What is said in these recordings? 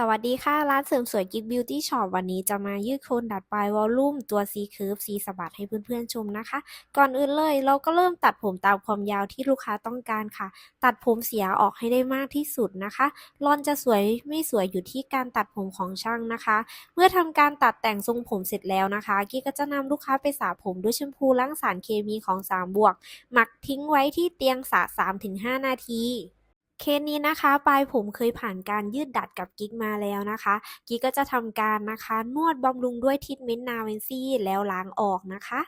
สวัสดีค่ะ ร้านเสริมสวยกิ๊กบิวตี้ช็อปวันนี้จะมายืดโคนดัดปลายวอลลุ่มตัว C curve C สะบัดให้เพื่อนๆชมนะคะ ก่อนอื่นเลยเราก็เริ่มตัดผมตามความยาวที่ลูกค้าต้องการค่ะ ตัดผมเสียออกให้ได้มากที่สุดนะคะรอนจะสวยไม่สวยอยู่ที่การตัดผมของช่างนะคะ เมื่อทำการตัดแต่งทรงผมเสร็จแล้วนะคะกิ๊กก็จะนำลูกค้าไปสระผมด้วยแชมพูล้างสารเคมีของ3บวก หมักทิ้งไว้ที่เตียงสระ3-5 นาที เคสนี้นะคะปลายผมเคยผ่านการยืดดัดกับกิ๊กมาแล้วนะคะ กิ๊กก็จะทำการนะคะ นวดบำรุงด้วยทรีทเมนต์นาเวนซี่แล้วล้างออกนะคะ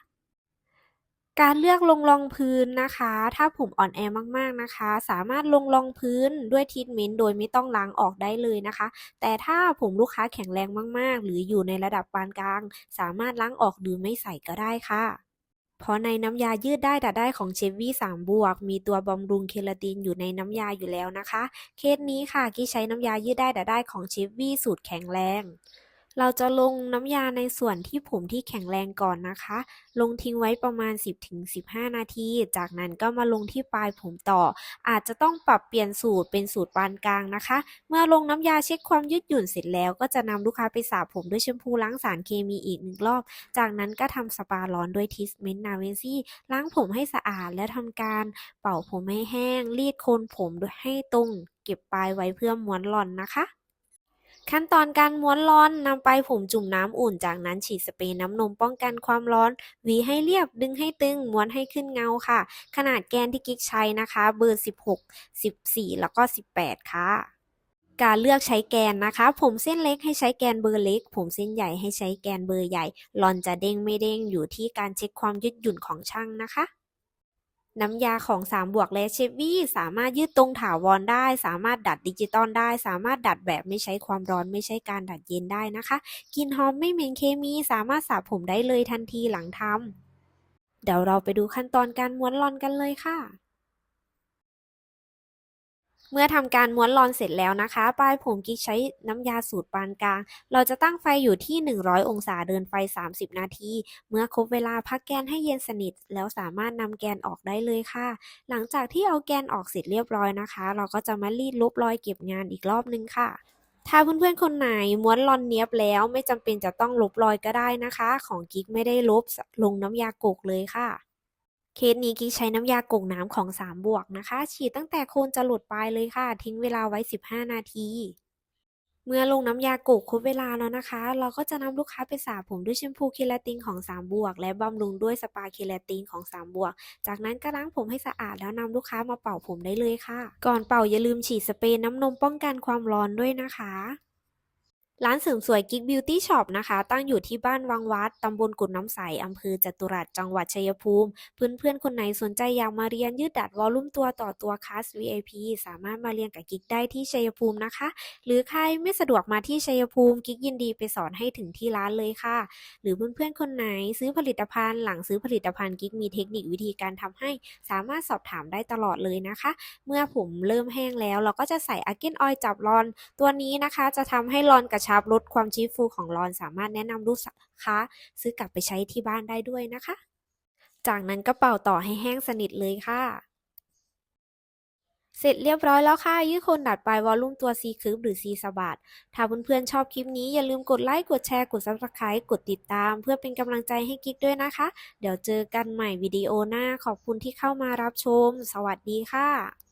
การเลือกลงรองพื้นนะคะ ถ้าผมอ่อนแอมากๆนะคะ สามารถลงรองพื้นด้วยทรีทเมนต์โดยไม่ต้องล้างออกได้เลยนะคะ แต่ถ้าผมลูกค้าแข็งแรงมากๆ หรืออยู่ในระดับปานกลาง สามารถล้างออกหรือไม่ใส่ก็ได้ค่ะ เพราะในน้ำยายืดได้ดัดได้ของเชฟวี่3บวก มีตัวบำรุงเคลาตินอยู่ในน้ำยาอยู่แล้วนะคะ เคสนี้ค่ะกี้ใช้น้ำยายืดได้ดัดได้ของเชฟวี่สูตรแข็งแรง เราจะลงน้ำยาในส่วนที่ผมที่แข็งแรงก่อนนะคะ ลงทิ้งไว้ประมาณ 10-15 นาที จากนั้นก็มาลงที่ปลายผมต่อ อาจจะต้องปรับเปลี่ยนสูตรเป็นสูตรปานกลางนะคะ เมื่อลงน้ำยาเช็คความยืดหยุ่นเสร็จแล้ว ก็จะนำลูกค้าไปสระผมด้วยแชมพูล้างสารเคมีอีกหนึ่งรอบ จากนั้นก็ทำสปาร้อนด้วยทิสเมนต์นาเวนซี่ล้างผมให้สะอาดและทำการเป่าผมให้แห้ง รีดโคนผมด้วยให้ตรง เก็บปลายไว้เพื่อม้วนหล่อนนะคะ ขั้นตอนการม้วนร้อนนำไปผมจุ่มน้ำอุ่น จากนั้นฉีดสเปรย์น้ำนมป้องกันความร้อนหวีให้เรียบดึงให้ตึงม้วนให้ขึ้นเงาค่ะ ขนาดแกนที่กิ๊กใช้นะคะ เบอร์ 16 14 แล้วก็ 18 ค่ะการเลือกใช้แกนนะคะ ผมเส้นเล็กให้ใช้แกนเบอร์เล็ก ผมเส้นใหญ่ให้ใช้แกนเบอร์ใหญ่หลอนจะเด้งไม่เด้งอยู่ที่การเช็คความยืดหยุ่นของช่างนะคะ น้ำยาของ3บวกและเชฟวี่สามารถยืดตรงถาวรได้ สามารถดัดดิจิตอลได้ สามารถดัดแบบไม่ใช้ความร้อนไม่ใช่การดัดเย็นได้นะคะกลิ่นหอมไม่เหม็นเคมี สามารถสระผมได้เลยทันทีหลังทำเดี๋ยวเราไปดูขั้นตอนการม้วนรอนกันเลยค่ะ เมื่อทำการม้วนรอนเสร็จแล้วนะคะ ปลายผมกิ๊กใช้น้ำยาสูตรปานกลาง เราจะตั้งไฟอยู่ที่ 100 องศาเดินไฟ 30 นาที เมื่อครบเวลาพักแกนให้เย็นสนิท แล้วสามารถนำแกนออกได้เลยค่ะ หลังจากที่เอาแกนออกเสร็จเรียบร้อยนะคะ เราก็จะมารีดลบรอยเก็บงานอีกรอบนึงค่ะถ้าเพื่อนๆ คนไหนม้วนรอนเนี้ยบแล้วไม่จำเป็นจะต้องลบรอยก็ได้นะคะ ของกิ๊กไม่ได้ลบลงน้ำยากกเลยค่ะ เคสนี้กิ๊กใช้น้ำยากกน้ำของ3บวกนะคะ ฉีดตั้งแต่โคนจะหลุดปลายเลยค่ะ ทิ้งเวลาไว้ 15 นาที เมื่อลงน้ำยากกครบเวลาแล้วนะคะ เราก็จะนำลูกค้าไปสระผมด้วยแชมพูเคราตินของ3บวก และบำรุงด้วยสปาเคราตินของ3บวก จากนั้นก็ล้างผมให้สะอาดแล้วนำลูกค้ามาเป่าผมได้เลยค่ะ ก่อนเป่าอย่าลืมฉีดสเปรย์น้ำนมป้องกันความร้อนด้วยนะคะ ร้านเสริมสวยกิ๊กบิวตี้ช็อปนะคะ ตั้งอยู่ที่บ้านวังวัด ตำบลกุดน้ำใส อำเภอจตุรัส จังหวัดชัยภูมิ เพื่อนๆ คนไหนสนใจอยากมาเรียนยืดดัดวอลลุ่มตัวต่อตัวคลาส VIP สามารถมาเรียนกับกิ๊กได้ที่ชัยภูมินะคะ หรือใครไม่สะดวกมาที่ชัยภูมิกิ๊กยินดีไปสอนให้ถึงที่ร้านเลยค่ะ หรือเพื่อนๆ คนไหนซื้อผลิตภัณฑ์หลังซื้อผลิตภัณฑ์กิ๊กมีเทคนิควิธีการทำให้ สามารถสอบถามได้ตลอดเลยนะคะ เมื่อผมเริ่มแห้งแล้ว เราก็จะใส่อาเกนออยจับรอน ตัวนี้นะคะ จะทำให้รอนกระชับลดความชื้นฟูของรอนสามารถแนะนำลูกค้าซื้อกลับไปใช้ที่บ้านได้ด้วยนะคะ จากนั้นก็เป่าต่อให้แห้งสนิทเลยค่ะ เสร็จเรียบร้อยแล้วค่ะ ยืดคนดัดปลายวอลลุ่มตัว C คืบหรือ C สบัดถ้าเพื่อนๆชอบคลิปนี้อย่าลืมกดไลค์ กดแชร์ กด Subscribe กดติดตาม เพื่อเป็นกำลังใจให้กิ๊กด้วยนะคะ เดี๋ยวเจอกันใหม่วิดีโอหน้า ขอบคุณที่เข้ามารับชม สวัสดีค่ะ